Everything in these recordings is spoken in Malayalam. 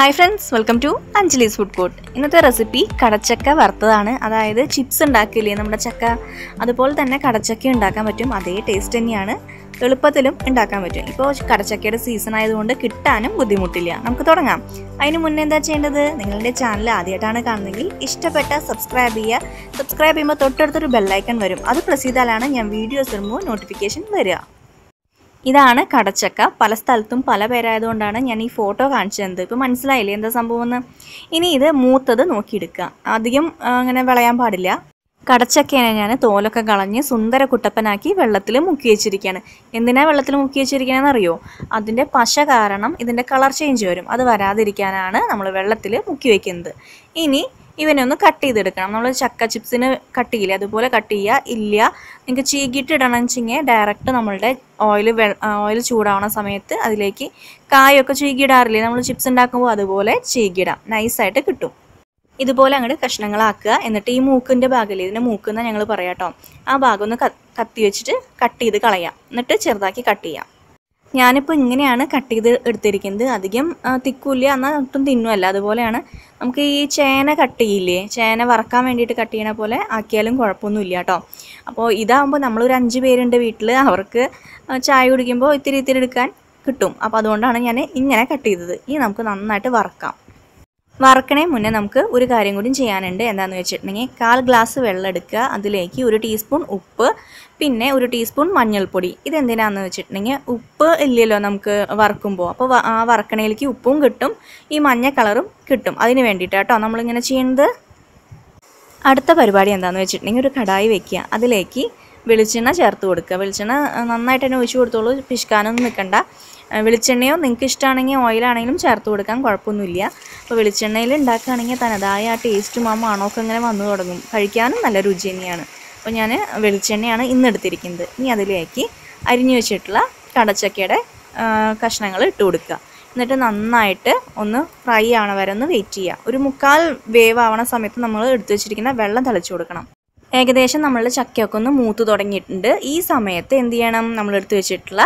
Hi friends welcome to Anjali's food court ഇന്നത്തെ റെസിപ്പി കടച്ചക്ക വറുത്തതാണ്. അതായത് ചിപ്സ് ഉണ്ടാക്കില്ലേ നമ്മുടെ ചക്ക? അതുപോലെ തന്നെ കടച്ചക്ക ഉണ്ടാക്കാൻ പറ്റും. അതേ ടേസ്റ്റ് തന്നെയാണ് എളുപ്പത്തിലും ഉണ്ടാക്കാൻ പറ്റും. ഇപ്പോൾ കടച്ചക്കയുടെ സീസൺ ആയതുകൊണ്ട് കിട്ടാനും ബുദ്ധിമുട്ടില്ല. നമുക്ക് തുടങ്ങാം. അതിന് മുന്നേ എന്താ ചെയ്യേണ്ടത്? നിങ്ങളുടെ ചാനൽ ആദ്യമായിട്ടാണ് കാണുന്നതെങ്കിൽ ഇഷ്ടപ്പെട്ട സബ്സ്ക്രൈബ് ചെയ്യുക. സബ്സ്ക്രൈബ് ചെയ്യുമ്പോൾ തൊട്ടടുത്തൊരു ബെല്ലൈക്കൺ വരും. അത് പ്രസ് ചെയ്താലാണ് ഞാൻ വീഡിയോസ് വരുമ്പോൾ നോട്ടിഫിക്കേഷൻ വരിക. ഇതാണ് കടച്ചക്ക. പല സ്ഥലത്തും പല പേരായതുകൊണ്ടാണ് ഞാൻ ഈ ഫോട്ടോ കാണിച്ചു തന്നത് ഇപ്പോൾ മനസ്സിലായില്ലേ എന്താ സംഭവം എന്ന് ഇനി ഇത് മൂത്തത് നോക്കിയെടുക്കുക. അധികം അങ്ങനെ വിളയാൻ പാടില്ല. കടച്ചക്കേനെ ഞാൻ തോലൊക്കെ കളഞ്ഞ് സുന്ദര കുട്ടപ്പനാക്കി വെള്ളത്തിൽ മുക്കി വെച്ചിരിക്കുകയാണ്. എന്തിനാ വെള്ളത്തിൽ മുക്കി വെച്ചിരിക്കണമെന്ന് അറിയോ അതിന്റെ പശ കാരണം ഇതിന്റെ കളർ ചേഞ്ച് വരും. അത് വരാതിരിക്കാനാണ് നമ്മൾ വെള്ളത്തിൽ മുക്കി വയ്ക്കുന്നത് ഇനി ഇവനെ ഒന്ന് കട്ട് ചെയ്തെടുക്കണം. നമ്മൾ ചക്ക ചിപ്സിന് കട്ട് ചെയ്യില്ല? അതുപോലെ കട്ട് ചെയ്യുക. ഇല്ല. നിങ്ങൾക്ക് ചീകിയിട്ട് ഇടണം വെച്ചെങ്കിൽ ഡയറക്റ്റ് നമ്മളുടെ ഓയിൽ ഓയിൽ ചൂടാവണ സമയത്ത് അതിലേക്ക് കായൊക്കെ ചീകിയിടാറില്ലേ? നമ്മൾ ചിപ്സ് ഉണ്ടാക്കുമ്പോൾ അതുപോലെ ചീകിടാം നൈസായിട്ട് കിട്ടും. ഇതുപോലെ അങ്ങോട്ട് കഷ്ണങ്ങളാക്കുക. എന്നിട്ട് ഈ മൂക്കിന്റെ ഭാഗമില്ലേ ഇതിന്റെ മൂക്കെന്ന് ഞങ്ങൾ പറയാം കേട്ടോ ആ ഭാഗം ഒന്ന് കത്തി വെച്ചിട്ട് കട്ട് ചെയ്ത് കളയാം. എന്നിട്ട് ചെറുതാക്കി കട്ട് ചെയ്യാം. ഞാനിപ്പോൾ ഇങ്ങനെയാണ് കട്ട് ചെയ്ത് എടുത്തിരിക്കുന്നത്. അധികം തിക്കൂല്ല എന്നാൽ ഒട്ടും തിന്നുമല്ല അതുപോലെയാണ് നമുക്ക് ഈ ചേന കട്ട് ചെയ്യില്ലേ? ചേന വറക്കാൻ വേണ്ടിയിട്ട് കട്ട് ചെയ്യണ പോലെ ആക്കിയാലും കുഴപ്പമൊന്നുമില്ല കേട്ടോ. അപ്പോൾ ഇതാകുമ്പോൾ നമ്മളൊരു അഞ്ച് പേരുണ്ട് വീട്ടിൽ അവർക്ക് ചായ കുടിക്കുമ്പോൾ ഇത്തിരി ഇത്തിരി എടുക്കാൻ കിട്ടും. അപ്പോൾ അതുകൊണ്ടാണ് ഞാൻ ഇങ്ങനെ കട്ട് ചെയ്തത്. ഇനി നമുക്ക് നന്നായിട്ട് വറക്കാം. വറക്കണേ മുന്നേ നമുക്ക് ഒരു കാര്യം കൂടി ചെയ്യാനുണ്ട്. എന്താണെന്ന് വെച്ചിട്ടുണ്ടെങ്കിൽ കാൽ ഗ്ലാസ് വെള്ളം എടുക്കുക. അതിലേക്ക് ഒരു ടീസ്പൂൺ ഉപ്പ് പിന്നെ ഒരു ടീസ്പൂൺ മഞ്ഞൾപ്പൊടി. ഇതെന്തിനാണെന്ന് വെച്ചിട്ടുണ്ടെങ്കിൽ ഉപ്പ് ഇല്ലല്ലോ നമുക്ക് വറക്കുമ്പോൾ. അപ്പോൾ ആ വറക്കണയിലേക്ക് ഉപ്പും കിട്ടും ഈ മഞ്ഞ കളറും കിട്ടും. അതിന് വേണ്ടിയിട്ട് കേട്ടോ നമ്മളിങ്ങനെ ചെയ്യുന്നത് അടുത്ത പരിപാടി എന്താണെന്ന് വെച്ചിട്ടുണ്ടെങ്കിൽ ഒരു കടായി വെക്കുക. അതിലേക്ക് വെളിച്ചെണ്ണ ചേർത്ത് കൊടുക്കുക. വെളിച്ചെണ്ണ നന്നായിട്ട് തന്നെ ഒഴിച്ചു കൊടുത്തോളൂ. പിഷ്കാനൊന്നും നിൽക്കണ്ട. വെളിച്ചെണ്ണയോ നിങ്ങൾക്ക് ഇഷ്ടമാണെങ്കിൽ ഓയിലാണെങ്കിലും ചേർത്ത് കൊടുക്കാൻ കുഴപ്പമൊന്നുമില്ല. അപ്പോൾ വെളിച്ചെണ്ണയിൽ ഉണ്ടാക്കുകയാണെങ്കിൽ തനതായ ആ ടേസ്റ്റും ആ മണമൊക്കെ ഇങ്ങനെ വന്നു തുടങ്ങും. കഴിക്കാനും നല്ല രുചി തന്നെയാണ്. അപ്പോൾ ഞാൻ വെളിച്ചെണ്ണയാണ് ഇന്ന് എടുത്തിരിക്കുന്നത്. ഇനി അതിലേക്ക് അരിഞ്ഞു വെച്ചിട്ടുള്ള കടച്ചക്കയുടെ കഷ്ണങ്ങൾ ഇട്ട് കൊടുക്കുക. എന്നിട്ട് നന്നായിട്ട് ഒന്ന് ഫ്രൈ ആവണ വരെ ഒന്ന് വെയിറ്റ് ചെയ്യുക. ഒരു മുക്കാൽ വേവ് ആവണ സമയത്ത് നമ്മൾ എടുത്തു വെച്ചിരിക്കുന്ന വെള്ളം തളിച്ചു കൊടുക്കണം. ഏകദേശം നമ്മൾ ചക്കയൊക്കെ ഒന്ന് മൂത്ത് തുടങ്ങിയിട്ടുണ്ട്. ഈ സമയത്ത് എന്ത് ചെയ്യണം? നമ്മൾ എടുത്തു വെച്ചിട്ടുള്ള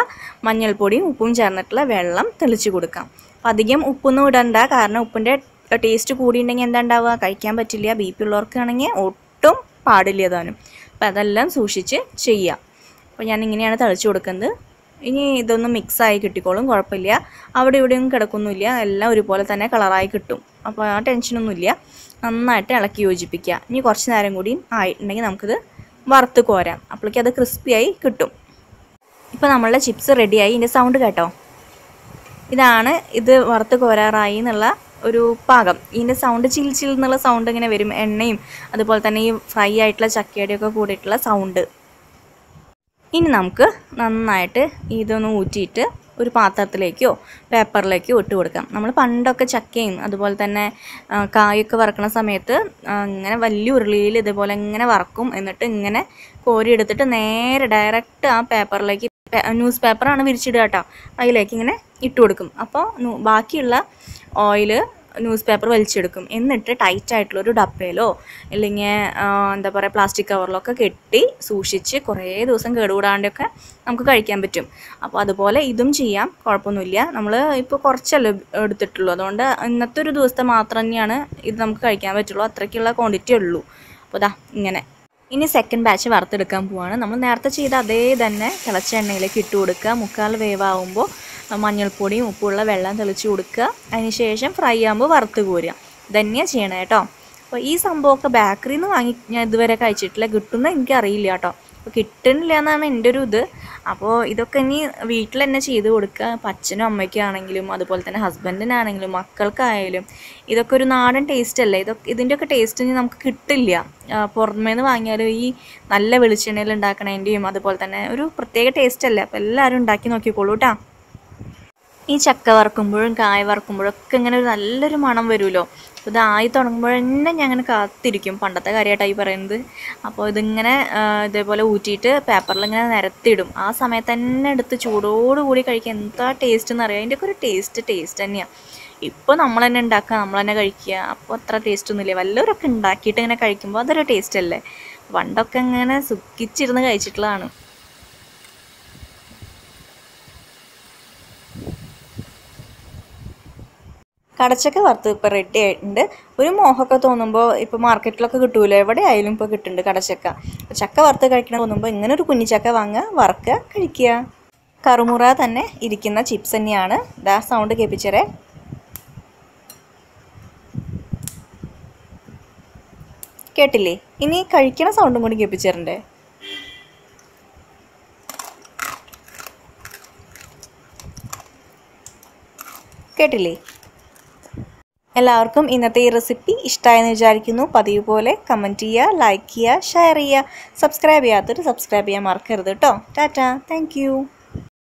മഞ്ഞൾപ്പൊടിയും ഉപ്പും ചേർന്നിട്ടുള്ള വെള്ളം തെളിച്ച് കൊടുക്കാം. അപ്പം അധികം ഉപ്പൊന്നും ഇടണ്ട. കാരണം ഉപ്പിന്റെ ടേസ്റ്റ് കൂടിയിട്ടുണ്ടെങ്കിൽ എന്താ ഉണ്ടാവുക കഴിക്കാൻ പറ്റില്ല. ബി പി ഉള്ളവർക്കാണെങ്കിൽ ഒട്ടും പാടില്ല താനും അപ്പം അതെല്ലാം സൂക്ഷിച്ച് ചെയ്യുക. അപ്പോൾ ഞാൻ ഇങ്ങനെയാണ് തളിച്ച് കൊടുക്കുന്നത്. ഇനി ഇതൊന്ന് മിക്സായി കിട്ടിക്കോളും കുഴപ്പമില്ല. അവിടെ ഇവിടെയൊന്നും കിടക്കൊന്നുമില്ല എല്ലാം ഒരുപോലെ തന്നെ കളറായി കിട്ടും. അപ്പോൾ ആ ടെൻഷനൊന്നുമില്ല നന്നായിട്ട് ഇളക്കി യോജിപ്പിക്കുക. ഇനി കുറച്ച് നേരം കൂടി ആയിട്ടുണ്ടെങ്കിൽ നമുക്കിത് വറുത്ത് കോരാം. അപ്പോഴേക്കും അത് ക്രിസ്പിയായി കിട്ടും. ഇപ്പോൾ നമ്മളുടെ ചിപ്സ് റെഡിയായി ഇതിന്റെ സൗണ്ട് കേട്ടോ? ഇതാണ് ഇത് വറുത്ത് കോരാറായി എന്നുള്ള ഒരു പാകം. ഇതിന്റെ സൗണ്ട് ചിൽ ചിൽ എന്നുള്ള സൗണ്ട് ഇങ്ങനെ വരും. എണ്ണയും അതുപോലെ തന്നെ ഈ ഫ്രൈ ആയിട്ടുള്ള ചക്കയുടെയൊക്കെ കൂടിയിട്ടുള്ള സൗണ്ട് ഇനി നമുക്ക് നന്നായിട്ട് ഇതൊന്ന് ഊറ്റിയിട്ട് ഒരു പാത്രത്തിലേക്കോ പേപ്പറിലേക്കോ ഇട്ട് കൊടുക്കാം. നമ്മൾ പണ്ടൊക്കെ ചക്കയും അതുപോലെ തന്നെ കായൊക്കെ വറക്കുന്ന സമയത്ത് ഇങ്ങനെ വലിയ ഉരുളിയിൽ ഇതുപോലെ ഇങ്ങനെ വറക്കും. എന്നിട്ട് ഇങ്ങനെ കോരി എടുത്തിട്ട് നേരെ ഡയറക്റ്റ് ആ പേപ്പറിലേക്ക് ന്യൂസ് പേപ്പറാണ് വിരിച്ചിടുക കേട്ടോ. അതിലേക്ക് ഇങ്ങനെ ഇട്ട് കൊടുക്കും. അപ്പോൾ ബാക്കിയുള്ള ഓയിൽ ന്യൂസ് പേപ്പർ വലിച്ചെടുക്കും. എന്നിട്ട് ടൈറ്റ് ആയിട്ടുള്ള ഒരു ഡപ്പയിലോ അല്ലെങ്കിൽ എന്താ പറയുക പ്ലാസ്റ്റിക് കവറിലൊക്കെ കെട്ടി സൂക്ഷിച്ച് കുറേ ദിവസം കേടുകൂടാണ്ടൊക്കെ നമുക്ക് കഴിക്കാൻ പറ്റും. അപ്പോൾ അതുപോലെ ഇതും ചെയ്യാം. കുഴപ്പമൊന്നുമില്ല. നമ്മൾ ഇപ്പോൾ കുറച്ചല്ലേ എടുത്തിട്ടുള്ളൂ. അതുകൊണ്ട് ഇന്നത്തെ ഒരു ദിവസത്തെ മാത്രം തന്നെയാണ് ഇത് നമുക്ക് കഴിക്കാൻ പറ്റുള്ളൂ. അത്രയ്ക്കുള്ള ക്വാണ്ടിറ്റി ഉള്ളൂ. അപ്പോൾ ഇതാ ഇങ്ങനെ. ഇനി സെക്കൻഡ് ബാച്ച് വറുത്തെടുക്കാൻ പോവാണ്. നമ്മൾ നേരത്തെ ചെയ്ത അതേ തന്നെ തിളച്ച എണ്ണയിലേക്ക് ഇട്ട് കൊടുക്കുക. മുക്കാൽ വേവാകുമ്പോൾ മഞ്ഞൾപ്പൊടിയും ഉപ്പുള്ള വെള്ളം തെളിച്ച് കൊടുക്കുക. അതിനുശേഷം ഫ്രൈ ആകുമ്പോൾ വറുത്ത് കോരുക. ഇതന്നെയാണ് ചെയ്യണേ കേട്ടോ അപ്പോൾ ഈ സംഭവമൊക്കെ ബേക്കറിയിൽ നിന്ന് വാങ്ങി ഞാൻ ഇതുവരെ കഴിച്ചിട്ടില്ല. കിട്ടുന്ന എനിക്കറിയില്ല കേട്ടോ അപ്പോൾ കിട്ടുന്നില്ല എന്നാണ് എന്റെ ഒരു ഇത്. അപ്പോൾ ഇതൊക്കെ ഇനി വീട്ടിൽ തന്നെ ചെയ്ത് കൊടുക്കുക. അച്ഛനും അമ്മയ്ക്കാണെങ്കിലും അതുപോലെ തന്നെ ഹസ്ബൻഡിനാണെങ്കിലും മക്കൾക്കായാലും. ഇതൊക്കെ ഒരു നാടൻ ടേസ്റ്റ് അല്ലേ? ഇതൊക്കെ ഇതിന്റെയൊക്കെ ടേസ്റ്റ് ഇനി നമുക്ക് കിട്ടില്ല. പുറമേന്ന് വാങ്ങിയാലും ഈ നല്ല വെളിച്ചെണ്ണയിൽ ഉണ്ടാക്കണതിന്റെയും അതുപോലെ തന്നെ ഒരു പ്രത്യേക ടേസ്റ്റ് അല്ലേ? അപ്പോൾ എല്ലാവരും ഉണ്ടാക്കി നോക്കിക്കോളൂ കേട്ടോ ഈ ചക്ക വറക്കുമ്പോഴും കായ വറക്കുമ്പോഴും ഒക്കെ ഇങ്ങനെ ഒരു നല്ലൊരു മണം വരുമല്ലോ. അപ്പോൾ ഇതായി തുടങ്ങുമ്പോൾ തന്നെ ഞാൻ അങ്ങനെ കാത്തിരിക്കും. പണ്ടത്തെ കാര്യമായിട്ടായി പറയുന്നത്. അപ്പോൾ ഇതിങ്ങനെ ഇതേപോലെ ഊറ്റിയിട്ട് പേപ്പറിൽ ഇങ്ങനെ നിരത്തിയിടും. ആ സമയത്ത് തന്നെ എടുത്ത് ചൂടോടുകൂടി കഴിക്കാൻ എന്താ ടേസ്റ്റ് എന്ന് അറിയാം. അതിന്റെയൊക്കെ ഒരു ടേസ്റ്റ് ടേസ്റ്റ് തന്നെയാണ് ഇപ്പോൾ നമ്മൾ തന്നെ ഉണ്ടാക്കുക നമ്മൾ തന്നെ കഴിക്കുക. അപ്പോൾ അത്ര ടേസ്റ്റ് ഒന്നുമില്ല വല്ലവരൊക്കെ ഉണ്ടാക്കിയിട്ട് ഇങ്ങനെ കഴിക്കുമ്പോൾ അതൊരു ടേസ്റ്റ് അല്ലേ? പണ്ടൊക്കെ ഇങ്ങനെ സുഖിച്ചിരുന്ന് കഴിച്ചിട്ടുള്ളതാണ്. കടച്ചക്ക വറുത്ത് ഇപ്പോൾ റെഡി ആയിട്ടുണ്ട്. ഒരു മോഹമൊക്കെ തോന്നുമ്പോൾ ഇപ്പോൾ മാർക്കറ്റിലൊക്കെ കിട്ടൂല? എവിടെ ആയാലും ഇപ്പോൾ കിട്ടുന്നുണ്ട് കടച്ചക്ക ചക്ക വറുത്ത് കഴിക്കണം തോന്നുമ്പോൾ ഇങ്ങനെ ഒരു കുഞ്ഞിച്ചക്ക ചക്ക വാങ്ങുക വറുക്കുക കഴിക്കുക. കറുമുറ തന്നെ ഇരിക്കുന്ന ചിപ്സ് തന്നെയാണ്. ഇതാ സൗണ്ട് കേൾപ്പിച്ചേരെ. കേട്ടില്ലേ? ഇനി കഴിക്കണ സൗണ്ടും കൂടി കേൾപ്പിച്ചേരണ്ടേ. കേട്ടില്ലേ? എല്ലാവർക്കും ഇന്നത്തെ ഈ റെസിപ്പി ഇഷ്ടമായെന്ന് വിചാരിക്കുന്നു. പതിവ് പോലെ കമന്റ് ചെയ്യുക ലൈക്ക് ചെയ്യുക ഷെയർ ചെയ്യുക. സബ്സ്ക്രൈബ് ചെയ്യാത്തൊരു സബ്സ്ക്രൈബ് ചെയ്യാൻ മറക്കരുത് കേട്ടോ ടാറ്റാ താങ്ക്